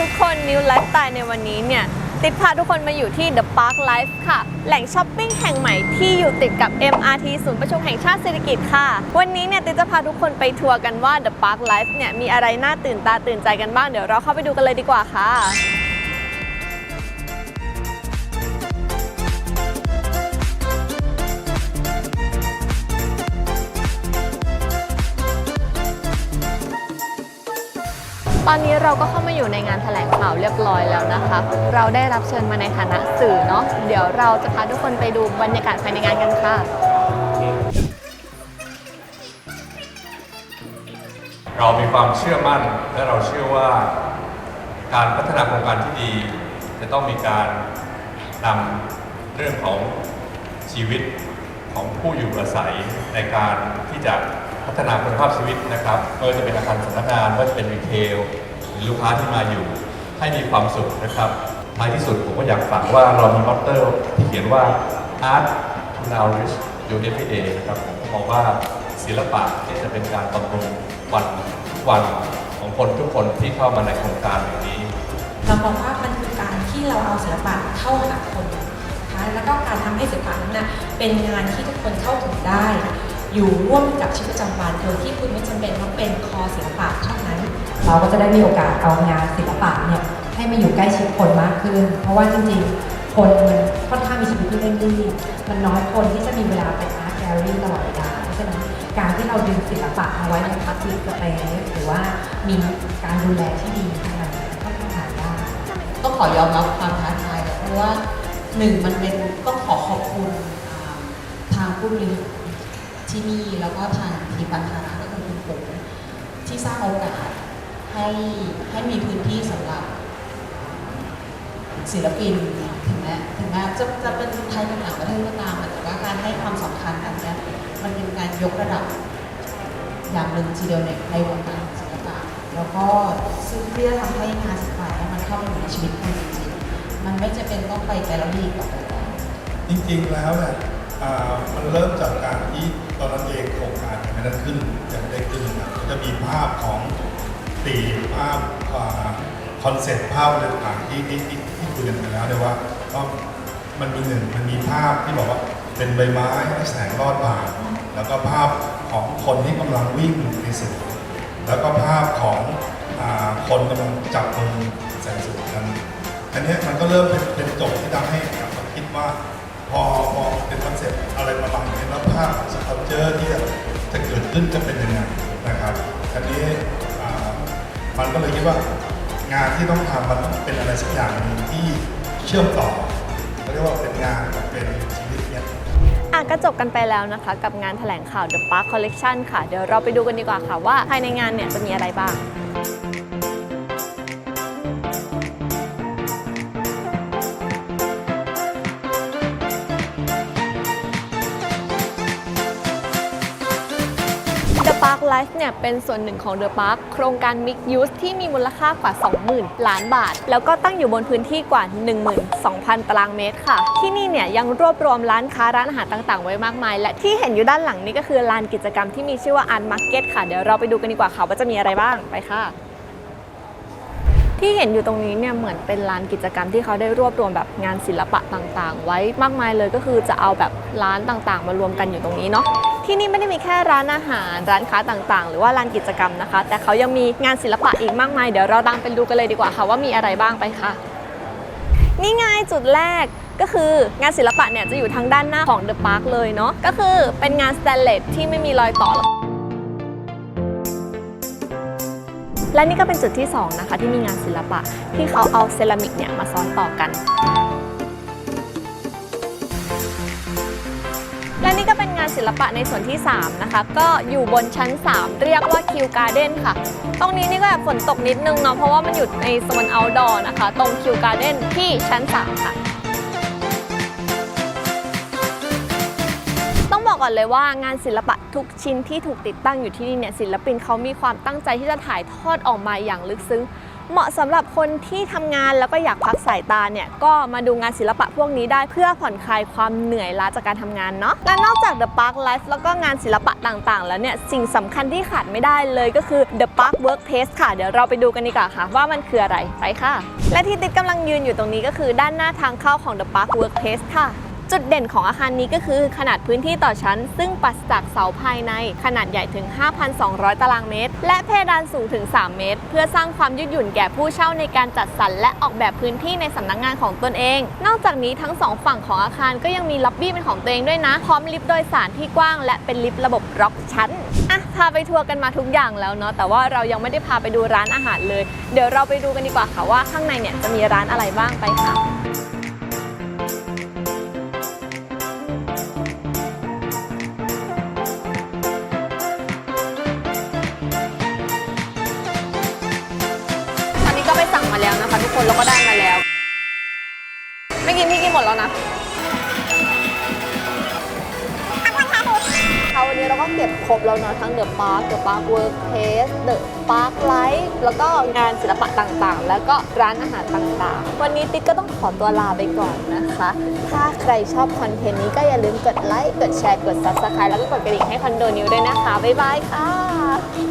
ทุกคนนิวไลฟ์สไตล์ในวันนี้เนี่ย ติดพาทุกคนมาอยู่ที่ The Park Life ค่ะ แหล่งช้อปปิ้งแห่งใหม่ที่อยู่ติดกับ MRT ศูนย์ประชุมแห่งชาติเศรษฐกิจค่ะ วันนี้เนี่ยติดจะพาทุกคนไปทัวร์กันว่า The Park Life เนี่ยมีอะไรน่าตื่นตาตื่นใจกันบ้าง เดี๋ยวเราเข้าไปดูกันเลยดีกว่าค่ะ อนนี้เราก็เข้ามาอยู่ในงานแถลงข่าวเรียบร้อยแล้วนะคะ เราได้รับเชิญมาในฐานะสื่อเนาะ เดี๋ยวเราจะพาทุกคนไปดูบรรยากาศภายในงานกันค่ะ เรามีความเชื่อมั่นและเราเชื่อว่าการพัฒนาโครงการที่ดี จะต้องมีการนำเรื่องของชีวิตของผู้อยู่อาศัยในการที่จะ พัฒนาคุณภาพชีวิตนะครับไม่ว่าจะเป็นอาคารสำนักงานไม่ว่าจะเป็นรีเทลหรือลูกค้าที่มาอยู่ ให้มีความสุขนะครับท้ายที่สุดผมก็อยากฝากว่าเรามีมอตเตอร์ที่เขียนว่า art to nourish your everyday นะครับผมมองว่าศิลปะที่จะเป็นการบำรุงวันทุกวันของคนทุกคนที่เข้ามาในโครงการอย่างนี้เรามองว่ามันคือการที่เราเอาศิลปะเข้าหาคนนะคะแล้วก็การทำให้ศิลปะนั้นนะเป็นงานที่ทุกคนเข้าถึง อยู่ร่วมกับชีวิตประจำวันโดยที่คุณไม่จำเป็นต้องเป็นคอศิลปะเท่านั้น เราก็จะได้มีโอกาสเอางานศิลปะเนี่ยให้มาอยู่ใกล้ชิดคนมากขึ้น เพราะว่าจริงๆ คนมันค่อนข้างมีชีวิตที่เร่งรีบมันน้อยคนที่จะมีเวลาไปอาร์ตแกลเลอรี่ตลอดเวลาเพราะฉะนั้นการที่เราดึงศิลปะมาไว้ในพับลิกสเปซหรือว่ามีการดูแลที่ดีขนาดนั้นก็ทำงานได้ต้องขอยอมรับความท้าทายเพราะว่าหนึ่งมันเป็นต้องขอขอบคุณทางผู้บริหาร ที่นี่แล้วก็ทางทีมปัญหาก็คือคุณผมที่สร้างโอกาสให้ให้มีพื้นที่สำหรับศิลปินถึงแม้ถึงแม้จะจะเป็นไทยเป็นต่างประเทศก็ตามแต่ว่าการให้ความสำคัญอันเนี้ยมันเป็นการยกระดับอย่างหนึ่งทีเดียวในในวงการศิลปะแล้วก็ซึ่งเพื่อทำให้งานศิลปะนี่ยมันเข้าไปอยู่ในชีวิตคนจริงๆมันไม่จะเป็นต้องไปแกลเลอรี่ต่อได้จริงๆแล้วเนี่ยมันเริ่มจากการที่ รงการยังได้ขึ้นยังได้ขึ้นนะก็จะมีภาพของตีภาพคอนเซ็ปต์ภาพอะไรต่างๆที่ที่ที่ที่คุยกันไปแล้วเนี่ยว่าก็มันมีหนึ่งมันมีภาพที่บอกว่าเป็นใบไม้ให้แสงรอดผ่านแล้วก็ภาพของคนที่กำลังวิ่งในสวนแล้วก็ภาพของอคนกำลังจับมือแสงสูงกันอันนี้มันก็เริ่มเป็นเป็นโจทย์ที่ทำให้เราคิดว่าพอพอเป็นคอนเซ็ปต์อะไรประมาณนี้แล้วภาพสตัลเจอร์ที่ จะเกิดขึ้นจะเป็นยังไงนะครับอันนี้มันก็เลยคิดว่างานที่ต้องทำมันต้องเป็นอะไรสักอย่างนึงที่เชื่อมต่อเขาเรียกว่าเป็นงานเป็นชีวิตเนี่ยอะก็จบกันไปแล้วนะคะ กับงานแถลงข่าว The Park Collection ค่ะ เดี๋ยวเราไปดูกันดีกว่าค่ะว่าภายในงานเนี่ยจะมีอะไรบ้าง Park Life เนี่ยเป็นส่วนหนึ่งของ The Park โครงการ Mix Use ที่มีมูลค่ากว่า 20,000 ล้านบาท แล้วก็ตั้งอยู่บนพื้นที่กว่า 12,000 ตารางเมตรค่ะ ที่นี่เนี่ยยังรวบรวมร้านค้าร้านอาหารต่างๆ ไว้มากมาย และที่เห็นอยู่ด้านหลังนี้ก็คือลานกิจกรรมที่มีชื่อว่า Art Market ค่ะ เดี๋ยวเราไปดูกันดีกว่าค่ะว่าจะมีอะไรบ้างไปค่ะที่เห็นอยู่ตรงนี้เนี่ยเหมือนเป็นลานกิจกรรมที่เขาได้รวบรวมแบบงานศิลปะต่างๆ ไว้มากมายเลยก็คือจะเอาแบบร้านต่างๆ มารวมกันอยู่ตรงนี้เนาะ ที่นี่ไม่ได้มีแค่ร้านอาหาร ร้านค้าต่างๆ หรือว่าลานกิจกรรมนะคะ แต่เขายังมีงานศิลปะอีกมากมาย เดี๋ยวเราตามไปดูกันเลยดีกว่าค่ะว่ามีอะไรบ้างไปค่ะ นี่ไงจุดแรกก็คืองานศิลปะเนี่ยจะอยู่ทางด้านหน้าของ The Park เลยเนาะก็คือเป็นงานสแตนเลสที่ไม่มีรอยต่อและนี่ก็เป็นจุดที่ 2 นะคะ ที่มีงานศิลปะที่เขาเอาเซรามิกเนี่ยมาซ้อนต่อกัน ศิลปะในส่วนที่ 3 นะคะ ก็อยู่บนชั้น 3 เรียกว่าคิวการ์เด้นค่ะ ตรงนี้นี่ก็แบบฝนตกนิดนึงเนาะเพราะว่ามันอยู่ในโซน outdoor นะคะ ตรงคิวการ์เด้นที่ชั้น 3 ค่ะต้องบอกก่อนเลยว่างานศิลปะทุกชิ้นที่ถูกติดตั้งอยู่ที่นี่เนี่ยศิลปินเขามีความตั้งใจที่จะถ่ายทอดออกมาอย่างลึกซึ้ง เหมาะสำหรับคนที่ทำงานแล้วก็อยากพักสายตาเนี่ยก็มาดูงานศิลปะพวกนี้ได้เพื่อผ่อนคลายความเหนื่อยล้าจากการทำงานเนาะและนอกจาก The Park Life แล้วก็งานศิลปะต่างๆ แล้วเนี่ยสิ่งสำคัญที่ขาดไม่ได้เลยก็คือ The Park Workplace ค่ะ เดี๋ยวเราไปดูกันดีกว่าค่ะ ว่ามันคืออะไรไปค่ะ และที่ติดกำลังยืนอยู่ตรงนี้ก็คือด้านหน้าทางเข้าของ The Park Workplace ค่ะ จุดเด่นของอาคารนี้ก็คือขนาดพื้นที่ต่อชั้น ซึ่งปราศจากเสาภายในขนาดใหญ่ถึง 5,200 ตารางเมตร และเพดานสูงถึง 3 เมตร เพื่อสร้างความยืดหยุ่นแก่ผู้เช่าในการจัดสรรและออกแบบพื้นที่ในสำนักงานของตนเอง นอกจากนี้ทั้งสองฝั่งของอาคารก็ยังมีล็อบบี้เป็นของตัวเองด้วยนะ พร้อมลิฟต์โดยสารที่กว้าง และเป็นลิฟต์ระบบล็อกชั้นอะพาไปทัวร์กันมาทุกอย่างแล้วเนาะแต่ว่าเรายังไม่ได้พาไปดูร้านอาหารเลย เดี๋ยวเราไปดูกันดีกว่าค่ะว่าข้างในเนี่ยจะมีร้านอะไรบ้างไปค่ะ นะคะทุกคนแล้วก็ได้มาแล้ว ไม่กินพี่กินหมดแล้วนะค่ะวันนี้เราก็เก็บครบแล้วเนาะทั้งเดอะพาร์คเดอะพาร์คเวิร์กเพสเดอะพาร์คไลฟ์แล้วก็งานศิลปะต่างๆ แล้วก็ร้านอาหารต่างๆ วันนี้ติ๊กก็ต้องขอตัวลาไปก่อนนะคะ ถ้าใครชอบคอนเทนต์นี้ก็อย่าลืมกดไลค์กดแชร์กด subscribe แล้วก็กดกระดิ่งให้คอนโดนิวด้วยนะคะ บ๊ายบายค่ะ